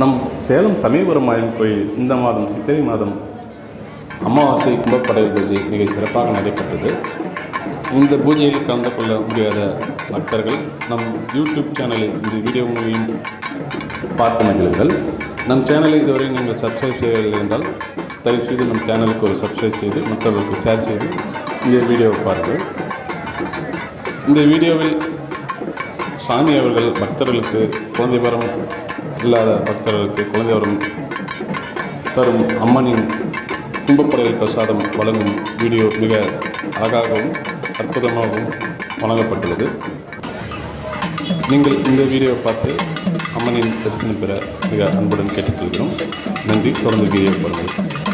நம் சேலம் சமயபுரம் மாயன் கோயில் இந்த மாதம் சித்திரை மாதம் அமாவாசை கும்பப்படை பூஜை மிக சிறப்பாக நடைபெற்றது. இந்த பூஜையில் கலந்து கொள்ள முடியாத பக்தர்கள் நம் யூடியூப் சேனலில் இந்த வீடியோ மூலியம் பார்த்து மகிழுங்கள். நம் சேனலை இதுவரை நீங்கள் சப்ஸ்கிரைப் செய்யவில்லை என்றால் தயவுசெய்து நம் சேனலுக்கு ஒரு சப்ஸ்கிரைப் செய்து மற்றவர்களுக்கு ஷேர் செய்து இந்த வீடியோவை பாருங்கள். இந்த வீடியோவில் சாமி அவர்கள் பக்தர்களுக்கு குழந்தை இல்லாத பக்தர்களுக்கு குழந்தை வரும் தரும் அம்மனின் துன்பப்படையில் பிரசாதம் வழங்கும் வீடியோ மிக அழகாகவும் அற்புதமாகவும் வழங்கப்பட்டுள்ளது. நீங்கள் இந்த வீடியோவை பார்த்து அம்மனின் தரிசனம் பெற மிக அன்புடன் கேட்டுக்கொள்கிறோம். நன்றி. தொடர்ந்து வீடியோ பாருங்கள்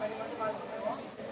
頑ります。